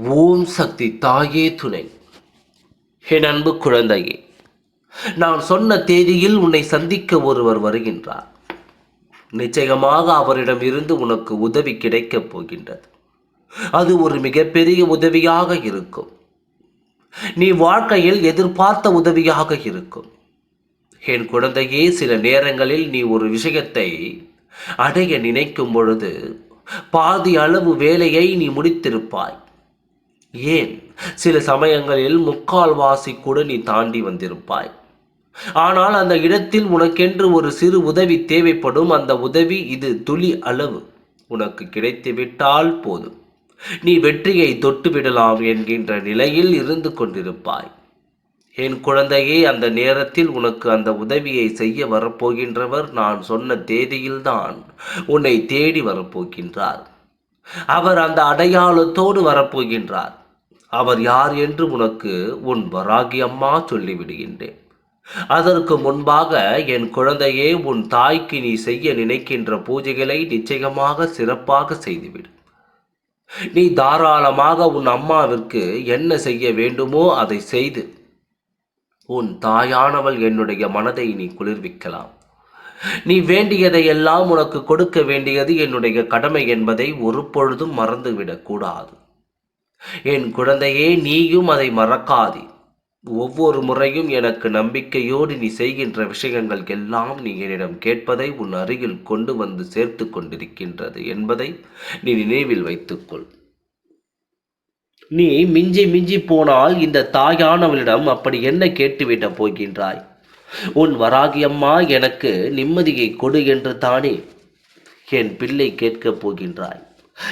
ஓம் சக்தி தாயே துணை. என் அன்பு குழந்தையே நான் சொன்ன தேதியில் உன்னை சந்திக்க ஒருவர் வருகின்றார். நிச்சயமாக அவரிடம் இருந்து உனக்கு உதவி கிடைக்கப் போகின்றது. அது ஒரு மிகப்பெரிய உதவியாக இருக்கும். நீ வாழ்க்கையில் எதிர்பார்த்த உதவியாக இருக்கும். என் குழந்தையே சில நேரங்களில் நீ ஒரு விஷயத்தை அடைய நினைக்கும் பொழுது பாதி அளவு வேலையை நீ முடித்திருப்பாய். ஏன்? சில சமயங்களில் முக்கால்வாசி கூட நீ தாண்டி வந்திருப்பாய். ஆனால் அந்த இடத்தில் உனக்கென்று ஒரு சிறு உதவி தேவைப்படும். அந்த உதவி இது துளி அளவு. உனக்கு கிடைத்துவிட்டால் போதும். நீ வெற்றியை தொட்டுவிடலாம் என்கின்ற நிலையில் இருந்து கொண்டிருப்பாய். என் குழந்தையே அந்த நேரத்தில் உனக்கு அந்த உதவியை செய்ய வரப்போகின்றவர் நான் சொன்ன தேதியில்தான் உன்னை தேடி வரப்போகின்றார். அவர் அந்த அடையாளத்தோடு வரப்போகின்றார். அவர் யார் என்று உனக்கு உன் வராகி அம்மா சொல்லிவிடுகின்றேன். அதற்கு முன்பாக என் குழந்தையே உன் தாய்க்கு நீ செய்ய நினைக்கின்ற பூஜைகளை நிச்சயமாக சிறப்பாக செய்துவிடு. நீ தாராளமாக உன் அம்மாவிற்கு என்ன செய்ய வேண்டுமோ அதை செய்து உன் தாயானவள் என்னுடைய மனதை நீ குளிர்விக்கலாம். நீ வேண்டியதையெல்லாம் உனக்கு கொடுக்க வேண்டியது என்னுடைய கடமை என்பதை ஒரு பொழுதும் மறந்துவிடக்கூடாது. என் குழந்தையே நீயும் அதை மறக்காதே. ஒவ்வொரு முறையும் எனக்கு நம்பிக்கையோடு நீ செய்கின்ற விஷயங்கள் எல்லாம் நீ என்னிடம் கேட்பதை உன் அருகில் கொண்டு வந்து சேர்த்து கொண்டிருக்கின்றது என்பதை நீ நினைவில் வைத்துக்கொள். நீ மிஞ்சி மிஞ்சி போனால் இந்த தாயானவளிடம் அப்படி என்ன கேட்டுவிடப் போகின்றாய்? உன் வராகியம்மா எனக்கு நிம்மதியை கொடு என்று தானே என் பிள்ளை கேட்கப் போகின்றாய்.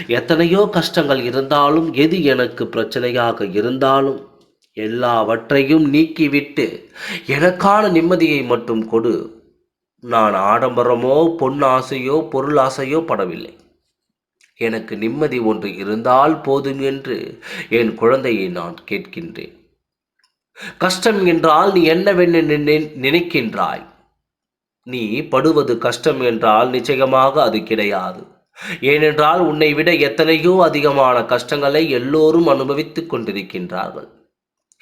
எத்தனையோ கஷ்டங்கள் இருந்தாலும் எது எனக்கு பிரச்சனையாக இருந்தாலும் எல்லாவற்றையும் நீக்கிவிட்டு எனக்கான நிம்மதியை மட்டும் கொடு. நான் ஆடம்பரமோ பொன்னாசையோ பொருளாசையோ படவில்லை. எனக்கு நிம்மதி ஒன்று இருந்தால் போதும் என்று என் குழந்தையை நான் கேட்கின்றேன். கஷ்டம் என்றால் நீ என்னவென்ன நினை- நினைக்கின்றாய். நீ படுவது கஷ்டம் என்றால் நிச்சயமாக அது கிடையாது. ஏனென்றால் உன்னை விட எத்தனையோ அதிகமான கஷ்டங்களை எல்லோரும் அனுபவித்துக் கொண்டிருக்கின்றார்கள்.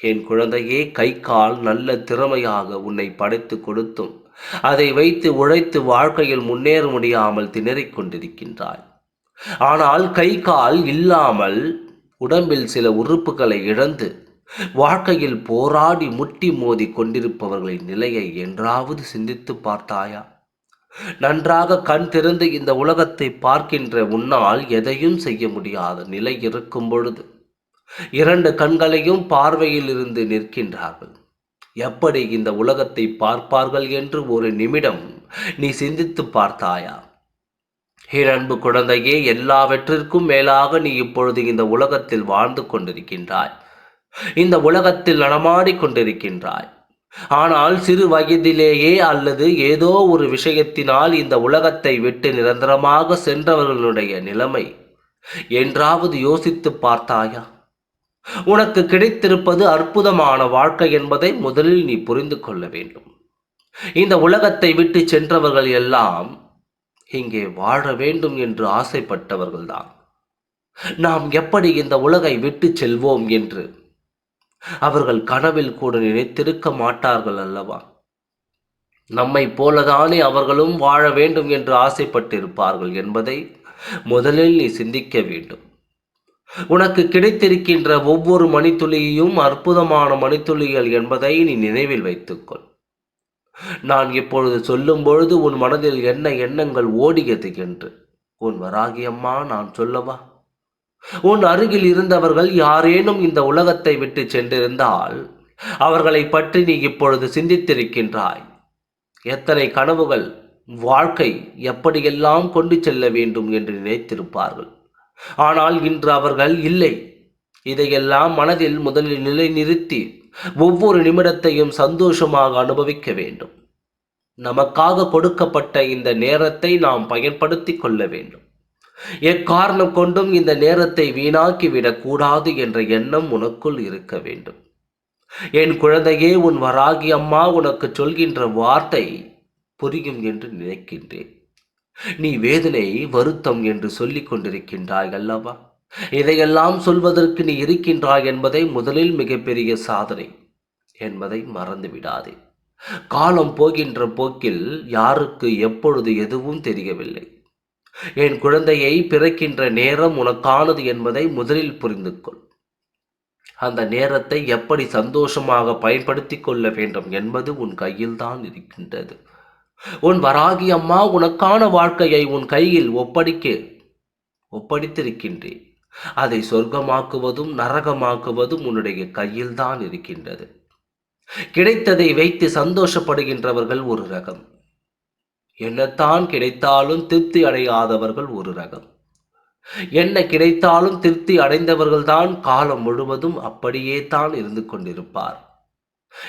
என் குழந்தையே கை கால் நல்ல திறமையாக உன்னை படைத்து கொடுத்தும் அதை வைத்து உழைத்து வாழ்க்கையில் முன்னேற முடியாமல் திணறிக் கொண்டிருக்கின்றாய். ஆனால் கை கால் இல்லாமல் உடம்பில் சில உறுப்புகளை இழந்து வாழ்க்கையில் போராடி முட்டி மோதி கொண்டிருப்பவர்களின் நிலையை என்றாவது சிந்தித்து பார்த்தாயா? நன்றாக கண் திறந்து இந்த உலகத்தை பார்க்கின்ற உன்னால் எதையும் செய்ய முடியாத நிலை இருக்கும் பொழுது இரண்டு கண்களையும் பார்வையில் இருந்து நிற்கின்றார்கள். எப்படி இந்த உலகத்தை பார்ப்பார்கள் என்று ஒரு நிமிடம் நீ சிந்தித்து பார்த்தாயா? என் அன்பு குழந்தையே எல்லாவற்றிற்கும் மேலாக நீ இப்பொழுது இந்த உலகத்தில் வாழ்ந்து கொண்டிருக்கின்றாய். இந்த உலகத்தில் நடமாடிக் கொண்டிருக்கின்றாய். ஆனால் சிறு வயதிலேயே அல்லது ஏதோ ஒரு விஷயத்தினால் இந்த உலகத்தை விட்டு நிரந்தரமாக சென்றவர்களுடைய நிலைமை. என்றாவது யோசித்து பார்த்தாயா? உனக்கு கிடைத்திருப்பது அற்புதமான வாழ்க்கை என்பதை முதலில் நீ புரிந்து கொள்ள வேண்டும். இந்த உலகத்தை விட்டு சென்றவர்கள் எல்லாம் இங்கே வாழ வேண்டும் என்று ஆசைப்பட்டவர்கள்தான். நாம் எப்படி இந்த உலகை விட்டு செல்வோம் என்று அவர்கள் கனவில் கூட நினைத்திருக்க மாட்டார்கள் அல்லவா? நம்மை போலதானே அவர்களும் வாழ வேண்டும் என்று ஆசைப்பட்டிருப்பார்கள் என்பதை முதலில் நீ சிந்திக்க வேண்டும். உனக்கு கிடைத்திருக்கின்ற ஒவ்வொரு மணித்துளியையும் அற்புதமான மணித்துளிகள் என்பதை நீ நினைவில் வைத்துக்கொள். நான் இப்பொழுது சொல்லும் பொழுது உன் மனதில் என்ன எண்ணங்கள் ஓடியது என்று. உன் வராகியம்மா நான் சொல்லவா? உன் அருகில் இருந்தவர்கள் யாரேனும் இந்த உலகத்தை விட்டு சென்றிருந்தால் அவர்களை பற்றி நீ இப்பொழுது சிந்தித்திருக்கின்றாய். எத்தனை கனவுகள் வாழ்க்கை எப்படியெல்லாம் கொண்டு செல்ல வேண்டும் என்று நினைத்திருப்பார்கள். ஆனால் இன்று அவர்கள் இல்லை. இதையெல்லாம் மனதில் முதலில் நிலைநிறுத்தி ஒவ்வொரு நிமிடத்தையும் சந்தோஷமாக அனுபவிக்க வேண்டும். நமக்காக கொடுக்கப்பட்ட இந்த நேரத்தை நாம் பயன்படுத்தி கொள்ள வேண்டும். எக்காரணம் கொண்டும் இந்த நேரத்தை வீணாக்கி விடக்கூடாது என்ற எண்ணம் உனக்குள் இருக்க வேண்டும். என் குழந்தையே உன் வராகி அம்மா உனக்கு சொல்கின்ற வார்த்தை புரியும் என்று நினைக்கின்றேன். நீ வேதனை வருத்தம் என்று சொல்லிக் கொண்டிருக்கின்றாய் அல்லவா? இதையெல்லாம் சொல்வதற்கு நீ இருக்கின்றாய் என்பதை முதலில் மிகப்பெரிய சாதனை என்பதை மறந்துவிடாதே காலம் போகின்ற போக்கில் யாருக்கு எப்பொழுது எதுவும் தெரியவில்லை. என் குழந்தையை பிறக்கின்ற நேரம் உனக்கானது என்பதை முதலில் புரிந்து கொள். அந்த நேரத்தை எப்படி சந்தோஷமாக பயன்படுத்திக் கொள்ள வேண்டும் என்பது உன் கையில்தான் இருக்கின்றது. உன் வராகி அம்மா உனக்கான வாழ்க்கையை உன் கையில் ஒப்படைக்க ஒப்படைத்திருக்கின்றேன். அதை சொர்க்கமாக்குவதும் நரகமாக்குவதும் உன்னுடைய கையில்தான் இருக்கின்றது. கிடைத்ததை வைத்து சந்தோஷப்படுகின்றவர்கள் ஒரு ரகம். என்னத்தான் கிடைத்தாலும் திருப்தி அடையாதவர்கள் ஒரு ரகம். என்ன கிடைத்தாலும் திருப்தி அடைந்தவர்கள்தான் காலம் முழுவதும் அப்படியே தான் இருந்து கொண்டிருப்பார்.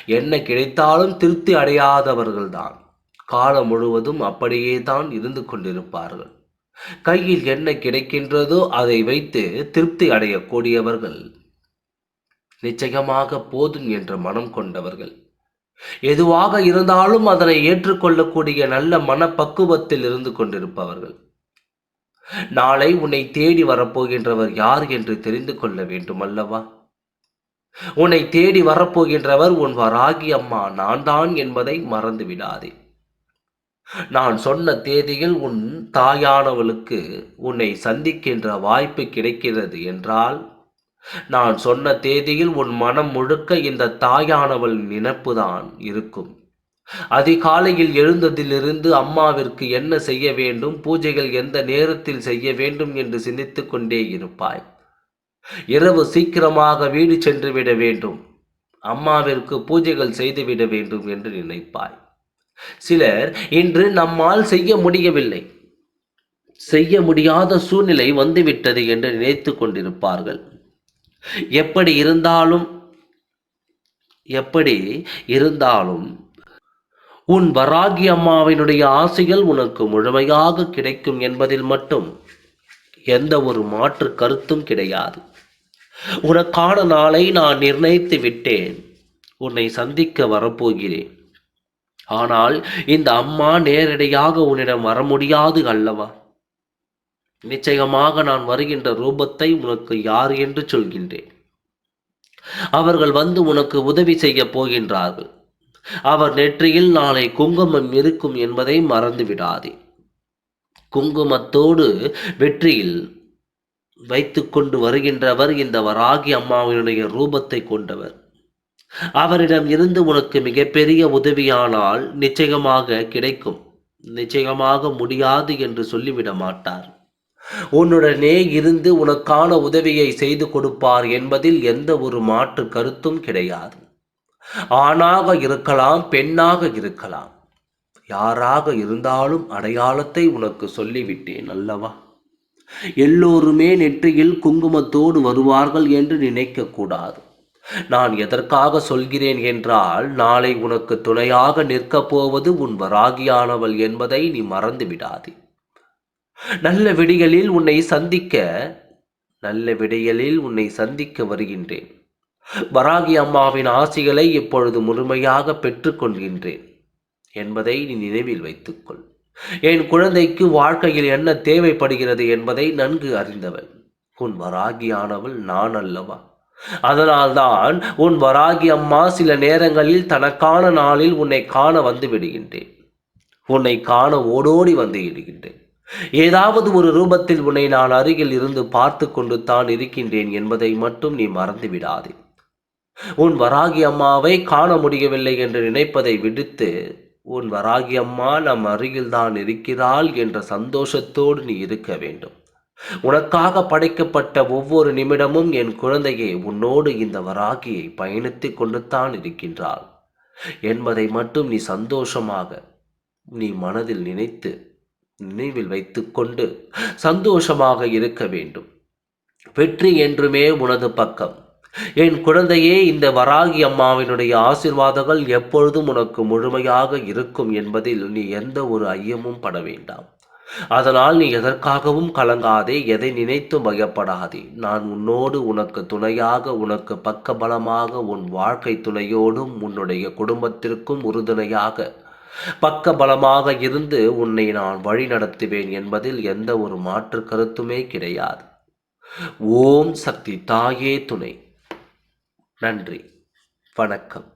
என்ன கிடைத்தாலும் திருப்தி அடையாதவர்கள்தான் காலம் முழுவதும் அப்படியே தான் இருந்து கொண்டிருப்பார்கள். கையில் என்ன கிடைக்கின்றதோ அதை வைத்து திருப்தி அடையக்கூடியவர்கள் நிச்சயமாக போதும் என்ற மனம் கொண்டவர்கள். எதுவாக இருந்தாலும் அதனை ஏற்றுக்கொள்ளக்கூடிய நல்ல மனப்பக்குவத்தில் இருந்து கொண்டிருப்பவர்கள். நாளை உன்னை தேடி வரப்போகின்றவர் யார் என்று தெரிந்து கொள்ள வேண்டும் அல்லவா? உன்னை தேடி வரப்போகின்றவர் உன் வராகி அம்மா நான் தான் என்பதை மறந்து விடாதே. நான் சொன்ன தேதியில் உன் தாயானவளுக்கு உன்னை சந்திக்கின்ற வாய்ப்பு கிடைக்கிறது என்றால் நான் சொன்ன தேதியில் உன் மனம் முழுக்க இந்த தாயானவள் நினப்புதான் இருக்கும். அதிகாலையில் எழுந்ததிலிருந்து அம்மாவிற்கு என்ன செய்ய வேண்டும் பூஜைகள் எந்த நேரத்தில் செய்ய வேண்டும் என்று சிந்தித்து கொண்டே இருப்பாய். இரவு சீக்கிரமாக வீடு சென்று விட வேண்டும். அம்மாவிற்கு பூஜைகள் செய்துவிட வேண்டும் என்று நினைப்பாய். சிலர் இன்று நம்மால் செய்ய முடியவில்லை. செய்ய முடியாத சூழ்நிலை வந்துவிட்டது என்று நினைத்து கொண்டிருப்பார்கள். எப்படி இருந்தாலும் எப்படி இருந்தாலும் உன் வராகி அம்மாவினுடைய ஆசைகள் உனக்கு முழுமையாக கிடைக்கும் என்பதில் மட்டும் எந்த ஒரு மாற்று கருத்தும் கிடையாது. உனக்கான நாளை நான் நிர்ணயித்து விட்டேன். உன்னை சந்திக்க வரப்போகிறேன். ஆனால் இந்த அம்மா நேரடியாக உன்னிடம் வர முடியாது அல்லவா? நிச்சயமாக நான் வருகின்ற ரூபத்தை உனக்கு யார் என்று சொல்கின்றேன். அவர்கள் வந்து உனக்கு உதவி செய்ய போகின்றார்கள். அவர் நெற்றியில் நாளை குங்குமம் இருக்கும் என்பதை மறந்து விடாதே குங்குமத்தோடு வெற்றியில் வைத்துக்கொண்டு வருகின்றவர் இந்த வராகி அம்மாவினுடைய ரூபத்தை கொண்டவர். அவரிடம் இருந்து உனக்கு மிகப்பெரிய உதவியானால் நிச்சயமாக கிடைக்கும். நிச்சயமாக முடியாது என்று சொல்லிவிட மாட்டார். உன்னுடனே இருந்து உனக்கான உதவியை செய்து கொடுப்பார் என்பதில் எந்த ஒரு மாற்று கருத்தும் கிடையாது. ஆணாக இருக்கலாம் பெண்ணாக இருக்கலாம். யாராக இருந்தாலும் அடையாளத்தை உனக்கு சொல்லிவிட்டேன் அல்லவா? எல்லோருமே நெற்றியில் குங்குமத்தோடு வருவார்கள் என்று நினைக்கக்கூடாது. நான் எதற்காக சொல்கிறேன் என்றால் நாளை உனக்கு துணையாக நிற்கப் போவது உன் வராகியானவள் என்பதை நீ மறந்து விடாதே நல்ல விடிகளில் உன்னை சந்திக்க நல்ல விடைகளில் உன்னை சந்திக்க வருகின்றேன். வராகி அம்மாவின் ஆசிகளை இப்பொழுது முழுமையாக பெற்றுக்கொள்கின்றேன் என்பதை நீ நினைவில் வைத்துக்கொள். என் குழந்தைக்கு வாழ்க்கையில் என்ன தேவைப்படுகிறது என்பதை நன்கு அறிந்தவள் உன் வராகியானவள் நான் அல்லவா? அதனால்தான் உன் வராகி அம்மா சில நேரங்களில் தனக்கான நாளில் உன்னை காண வந்து விடுகின்றேன். உன்னை காண ஓடோடி வந்து விடுகின்றேன் ஏதாவது ஒரு ரூபத்தில் உன்னை நான் அருகில் இருந்து பார்த்து கொண்டு தான் இருக்கின்றேன் என்பதை மட்டும் நீ மறந்துவிடாதே. உன் வராகி அம்மாவை காண முடியவில்லை என்று நினைப்பதை விடுத்து உன் வராகி அம்மா நம் அருகில்தான் இருக்கிறாள் என்ற சந்தோஷத்தோடு நீ இருக்க வேண்டும். உனக்காக படைக்கப்பட்ட ஒவ்வொரு நிமிடமும் என் குழந்தையே உன்னோடு இந்த வராகியை பயணித்துக் கொண்டுத்தான் இருக்கின்றாள். என்பதை மட்டும் நீ சந்தோஷமாக நீ மனதில் நினைத்து நினைவில் வைத்துக்கொண்டு சந்தோஷமாக இருக்க வேண்டும். வெற்றி என்றுமே உனது பக்கம். என் குழந்தையே இந்த வராகி அம்மாவினுடைய ஆசிர்வாதங்கள் எப்பொழுதும் உனக்கு முழுமையாக இருக்கும் என்பதில் நீ எந்த ஒரு ஐயமும் பட வேண்டாம். அதனால் நீ எதற்காகவும் கலங்காதே எதை நினைத்து பயப்படாதே. நான் உன்னோடு உனக்கு துணையாக உனக்கு பக்கபலமாக உன் வாழ்க்கை துணையோடும் உன்னுடைய குடும்பத்திற்கும் உறுதுணையாக பக்க பலமாக இருந்து உன்னை நான் வழி நடத்துவேன் என்பதில் எந்த ஒரு மாற்று கருத்துமே கிடையாது. ஓம் சக்தி தாயே துணை. நன்றி. வணக்கம்.